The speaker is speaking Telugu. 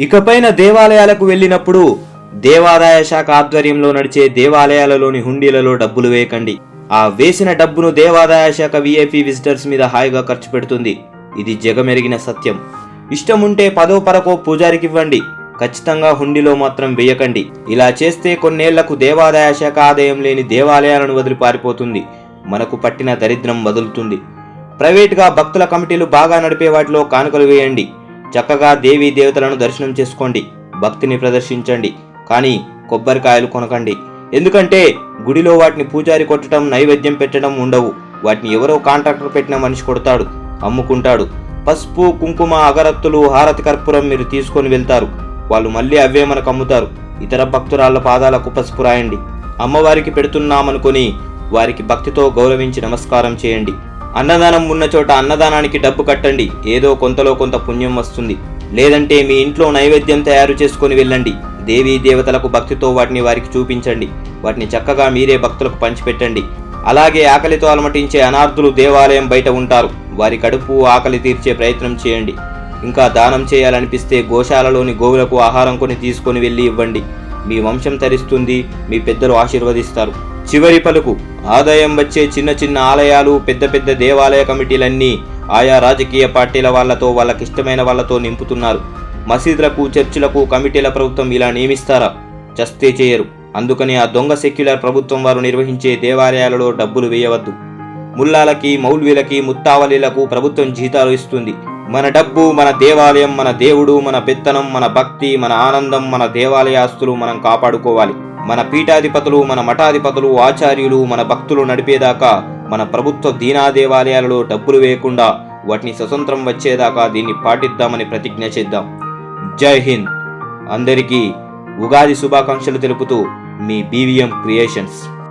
ఇకపైన దేవాలయాలకు వెళ్ళినప్పుడు దేవాదాయ శాఖ ఆధ్వర్యంలో నడిచే దేవాలయాలలోని హుండీలలో డబ్బులు వేయకండి. ఆ వేసిన డబ్బును దేవాదాయ శాఖ విఐపి విజిటర్స్ మీద హాయిగా ఖర్చు పెడుతుంది. ఇది జగమెరిగిన సత్యం. ఇష్టం ఉంటే పదో పరకో పూజారికి ఇవ్వండి. ఖచ్చితంగా హుండీలో మాత్రం వేయకండి. ఇలా చేస్తే కొన్నేళ్ళకు దేవాదాయ శాఖ ఆదాయం లేని దేవాలయాలను వదిలి పారిపోతుంది. మనకు పట్టిన దరిద్రం వదులుతుంది. ప్రైవేట్గా భక్తుల కమిటీలు బాగా నడిపే వాటిలో కానుకలు వేయండి. చక్కగా దేవీ దేవతలను దర్శనం చేసుకోండి భక్తిని ప్రదర్శించండి కానీ కొబ్బరికాయలు కొనకండి. ఎందుకంటే గుడిలో వాటిని పూజారి కొట్టడం నైవేద్యం పెట్టడం ఉండవు. వాటిని ఎవరో కాంట్రాక్టర్ పెట్టిన మనిషి కొడతాడు అమ్ముకుంటాడు. పసుపు కుంకుమ అగరత్తులు హారతి కర్పూరం మీరు తీసుకొని వెళ్తారు. వాళ్ళు మళ్ళీ అవే మనకు అమ్ముతారు. ఇతర భక్తురాళ్ళ పాదాలకు పసుపు రాయండి. అమ్మవారికి పెడుతున్నామనుకొని వారికి భక్తితో గౌరవించి నమస్కారం చేయండి. అన్నదానం ఉన్న చోట అన్నదానానికి డబ్బు కట్టండి. ఏదో కొంతలో కొంత పుణ్యం వస్తుంది. లేదంటే మీ ఇంట్లో నైవేద్యం తయారు చేసుకొని వెళ్ళండి. దేవీ దేవతలకు భక్తితో వాటిని వారికి చూపించండి. వాటిని చక్కగా మీరే భక్తులకు పంచిపెట్టండి. అలాగే ఆకలితో అలమటించే అనార్థులు దేవాలయం బయట ఉంటారు. వారి కడుపు ఆకలి తీర్చే ప్రయత్నం చేయండి. ఇంకా దానం చేయాలనిపిస్తే గోశాలలోని గోవులకు ఆహారం కొని తీసుకొని వెళ్ళి ఇవ్వండి. మీ వంశం తరిస్తుంది మీ పెద్దలు ఆశీర్వదిస్తారు. చివరి పలుకు ఆదాయం వచ్చే చిన్న చిన్న ఆలయాలు పెద్ద పెద్ద దేవాలయ కమిటీలన్నీ ఆయా రాజకీయ పార్టీల వాళ్ళతో వాళ్ళకిష్టమైన వాళ్ళతో నింపుతున్నారు. మసీదులకు చర్చిలకు కమిటీల ప్రభుత్వం ఇలా నియమిస్తారా? చస్తే చేయరు. అందుకని ఆ దొంగ సెక్యులర్ ప్రభుత్వం వారు నిర్వహించే దేవాలయాలలో డబ్బులు వేయవద్దు. ముల్లాలకి మౌల్వీలకి ముత్తావలీలకు ప్రభుత్వం జీతాలు ఇస్తుంది. మన డబ్బు మన దేవాలయం మన దేవుడు మన పెత్తనం మన భక్తి మన ఆనందం మన దేవాలయాస్తులు మనం కాపాడుకోవాలి. మన పీఠాధిపతులు మన మఠాధిపతులు ఆచార్యులు మన భక్తులు నడిపేదాకా మన ప్రభుత్వ దీనా దేవాలయాలలో డబ్బులు వేయకుండా వాటిని స్వతంత్రం వచ్చేదాకా దీన్ని పాటిద్దామని ప్రతిజ్ఞ చేద్దాం. జై హింద్. అందరికీ ఉగాది శుభాకాంక్షలు తెలుపుతూ మీ బీవీఎం క్రియేషన్స్.